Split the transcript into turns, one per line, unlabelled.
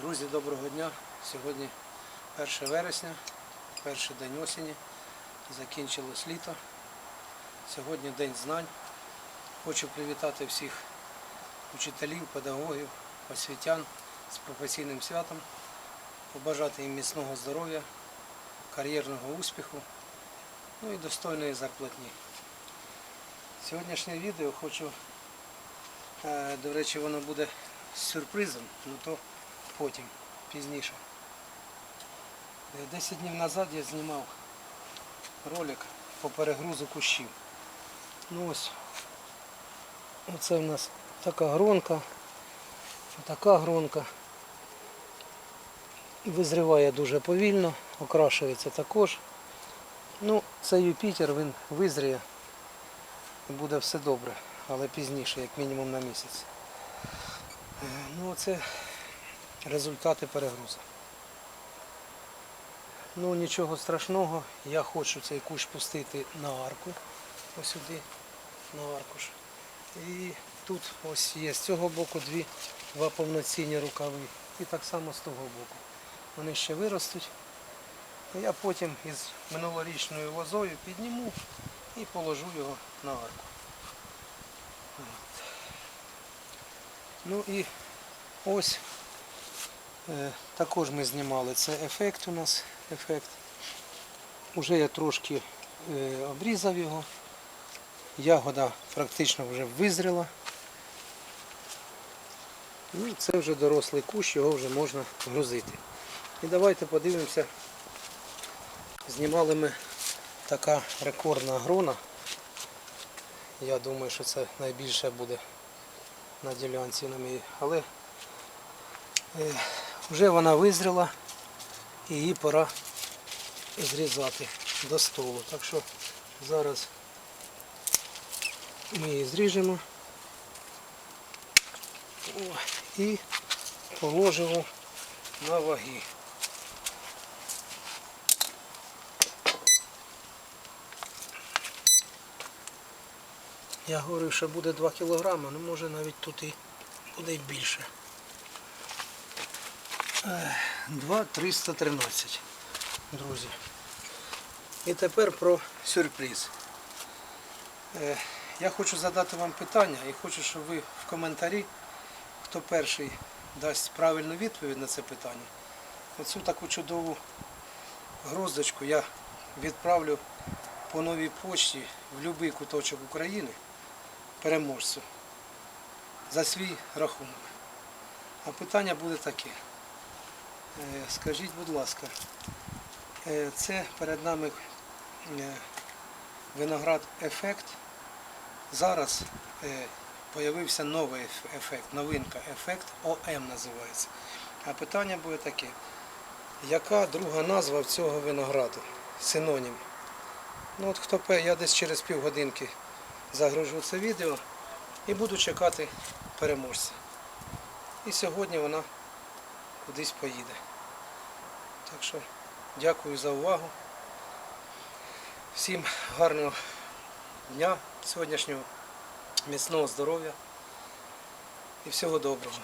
Друзі, доброго дня. Сьогодні 1 вересня, перший день осені. Закінчилось літо. Сьогодні День знань. Хочу привітати всіх учителів, педагогів, освітян з професійним святом, побажати їм міцного здоров'я, кар'єрного успіху, ну і достойної зарплатні. Сьогоднішнє відео хочу, е, до речі, воно буде з сюрпризом, але то потім, пізніше. Е, Десять днів назад я знімав ролик по перегрузу кущів. Ну ось, оце в нас така гронка, така гронка. Визріває дуже повільно, окрашується також. Ну, це Юпітер, він визріє і буде все добре, але пізніше, як мінімум на місяць. Е, Ну, це результати перегрузу. Ну нічого страшного, я хочу цей кущ пустити на арку. Ось сюди, на аркуш. І тут ось є з цього боку дві, два повноцінні рукави. І так само з того боку. Вони ще виростуть. Я потім із минулорічною лозою підніму і положу його на арку. От. Ну і ось Також ми знімали це ефект у нас. Ефект. Уже я трошки е, обрізав його. Ягода практично вже визріла. Ну, це вже дорослий кущ, його вже можна грузити. І давайте подивимося. Знімали ми така рекордна грона. Я думаю, що це найбільше буде на ділянці на моїй. Але е, вже вона визріла і її пора зрізати до столу. Так що зараз ми її зріжемо і положимо на ваги. Я говорив, що буде 2 кілограми, ну може навіть тут і буде більше. 2,313, друзі. І тепер про сюрприз. Е, Я хочу задати вам питання і хочу, щоб ви в коментарі, хто перший дасть правильну відповідь на це питання. Оцю таку чудову гроздочку я відправлю по новій почті в будь-який куточок України переможцю за свій рахунок. А питання буде таке. Е, Скажіть, будь ласка, е, це перед нами е, виноград ефект. Зараз з'явився новий ефект, новинка, ефект ОМ називається. А питання буде таке. Яка друга назва цього винограду? Синонім. Ну от хто пе, я десь через півгодинки загружу це відео і буду чекати переможця. І сьогодні вона кудись поїде. Так що дякую за увагу. Всім гарного дня сьогоднішнього, міцного здоров'я і всього доброго.